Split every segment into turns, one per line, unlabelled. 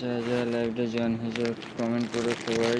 যারা লাইভটা জয়েন হয়েছে কমেন্ট করো সবাই।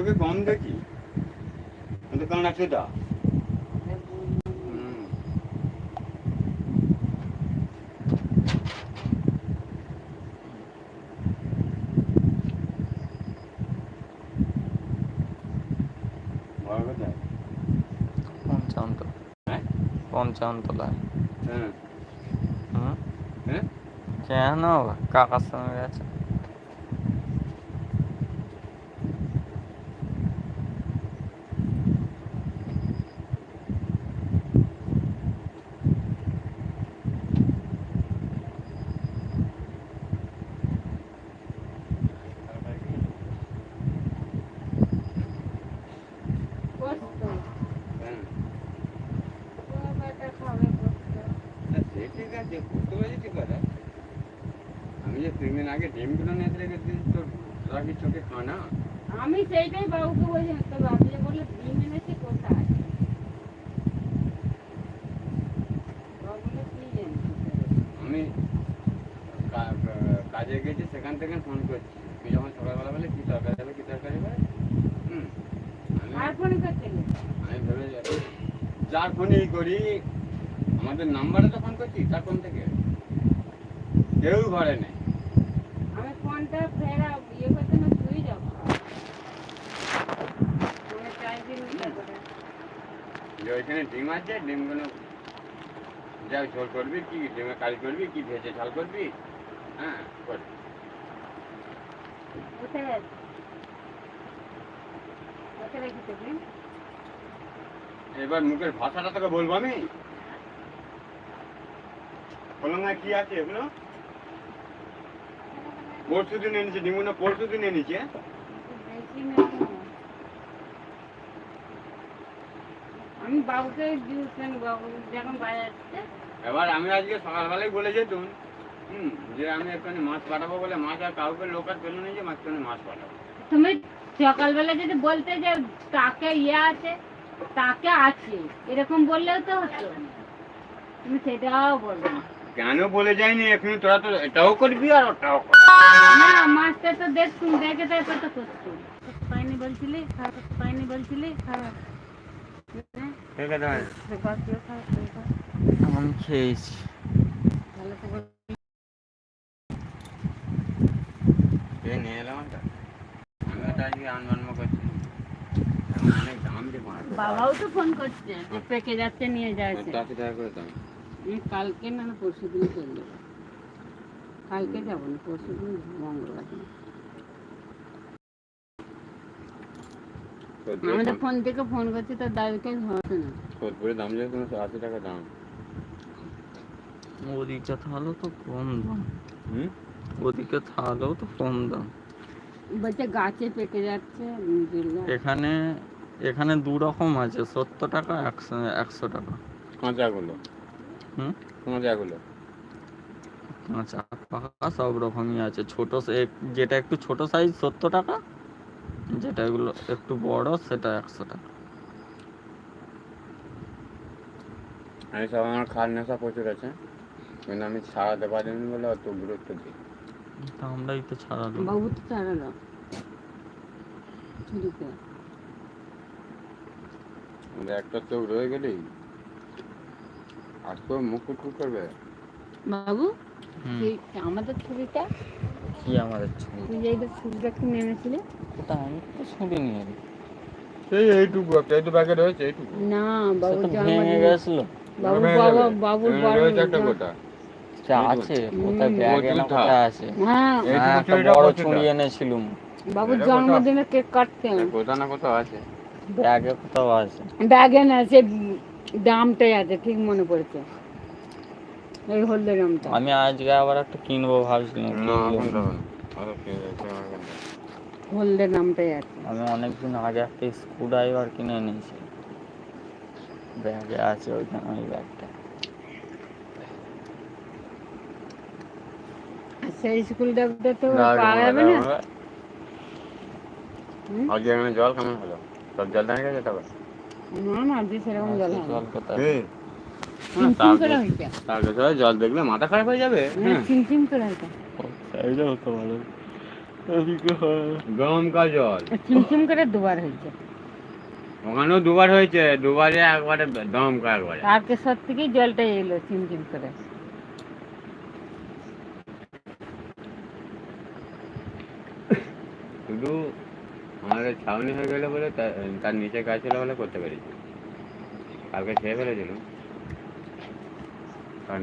চোখে কম দেখি? কিন্তু কানা চোদা হুম। বড় কোথায়
পঞ্চান্ন তলা পঞ্চান্ন তলায়
হ্যাঁ?
কেন? কাকার সঙ্গে গেছে
পোস্ত।
হ্যাঁ
ও বেটা খাবে পোস্ত।
না, সে ঠিক আছে করতে পারছি ঠিক কথা আমি যে নিয়ে তোর তোরা কি চোখে
আমি সেইটাই বাবুকে বলছি তো বাবু বলল ডিম এনেছি কোথায়?
আমি কাজে গেছি সেখান থেকে ফোন করছি। তুই যখন সকালবেলা বলে কি তরকারি হবে কি তরকারি হবে আমি ভেবে যার ফোনই করি আমাদের নাম্বারে তো ফোন করছি তার ফোন থেকে। কেউ ঘরে নেই
আমি ফোনটা ফেরা ইয়ে করতে না তুই যাব ফোনে চার্জ দিন
যে ওইখানে ডিম আছে ডিমগুলো যা ঝোল করবি কি ডিমে কারি করবি কি ভেজে ঝাল করবি হ্যাঁ করবি এবার মুখের ভাষাটা তোকে বলব আমি? কি আছে এগুলো? পরশু দিন এনেছে ডিমগুলো পরশু দিন এনেছে।
আমি বাবুকে দিয়েছেন বাবু যখন বাইরে
এবার আমি আজকে সকালবেলায় বলে যেতুম হুম যে আমি এখানে মাছ পাঠাবো বলে মাছ আর কাউকে লোক আর পেল না যে মাছ মাছ পাঠাবো।
তুমি সকালবেলা যদি বলতে যে তাকে ইয়ে আছে তাকে আছে এরকম বললেও তো হতো। তুমি সেটাও বলবে না।
কেন বলে যায়নি এখন তোরা তো এটাও করবি আর ওটাও করবি
না মাছটা তো দেখতুম দেখে তারপর তো করতুম পাইনি বলছিলি খারাপ পাইনি বলছিলি খারাপ। হ্যাঁ?
ঠিক আছে
আমি খেয়েছি।
তো
এ নিয়ে এলাম আমি আজকে করছি।
বাবাও তো ফোন করছে পেকে যাচ্ছে নিয়ে যাচ্ছে।
আশি টাকা করে দাম
আমি কালকে না পরশু দিন চলে যাব। কালকে যাব না পরশু দিন মঙ্গলবার দিন। আমাদের ফোন থেকে ফোন করছে তার দাদাকে ধরছে না?
দাম কোনো আশি টাকা দাম।
ওদিকে তো কম দাম।
হুম?
ওদিকে তাহলেও তো কম দাম।
বলছে গাছে পেকে যাচ্ছে
এখানে এখানে দু রকম আছে সত্তর টাকা একশো একশো টাকা।
কাঁচাগুলো
পাকা সব রকমই আছে। ছোট যেটা একটু ছোট সাইজ সত্তর টাকা যেটা এগুলো একটু বড় সেটা একশো টাকা।
আমি সব আমার খাওয়ার নেশা প্রচুর আছে। কিন্তু আমি ছাড়াতে পারিনি বলে অত গুরুত্ব দিই।
আমরাই তো ছাড়ালাম
বাবু তো
একটা চোখ রয়ে গেলেই আর তো মুখ কুটকুট করবে?
বাবু তুই আমাদের ছুরিটা
কি আমাদের ছবি?
তুই যে এইটা ছুরিটা কিনে এনেছিলি
ওটা আমি তো শুনিনি আর
এই এইটুকু একটা এই ব্যাগে রয়েছে এইটুকু।
না
তো ভেঙে গেছিল।
বাবু বাবা বড়
রয়েছে একটা গোটা।
আছে কোথায় ব্যাগে না কোথায় আছে?
হ্যাঁ।
হ্যাঁ একটা বড় ছুরি এনেছিলুম।
বাবুর জন্মদিনে কেক
কোথাও না কোথাও আছে।
ব্যাগে কোথাও আছে।
ব্যাগে না সে দামটাই আছে ঠিক মনে পড়েছে। এই হলদে দামটা।
আমি আজকে আবার একটা কিনবো ভাবছিলাম।
হলদে নামটাই আছে।
আমি অনেকদিন আগে একটা স্ক্রু ড্রাইভার কিনে এনেছি। ব্যাগে আছে ওইখানে ওই ব্যাগটা।
সেই স্কুলটা তো পাওয়া যাবে না।
আজকে এখানে জল কেমন হলো? সব জল দাঁড়িয়ে গেছে তবে
না না আজকে সেরকম জল হয়
দেখলে মাথা খারাপ হয়ে যাবে? হ্যাঁ।
চিমচিম করে
হতে
জল।
চিমচিম করে দুবার হয়েছে
ওখানেও দুবার হয়েছে দুবারে একবারে দমকা একবারে।
আর সব থেকেই জলটা এলো চিমচিম করে
শুধু আমাদের ছাউনি হয়ে গেলে বলে তার নিচে গাছ ছিল বলে করতে পেরেছি কালকে খেয়ে ফেলেছিল নিচে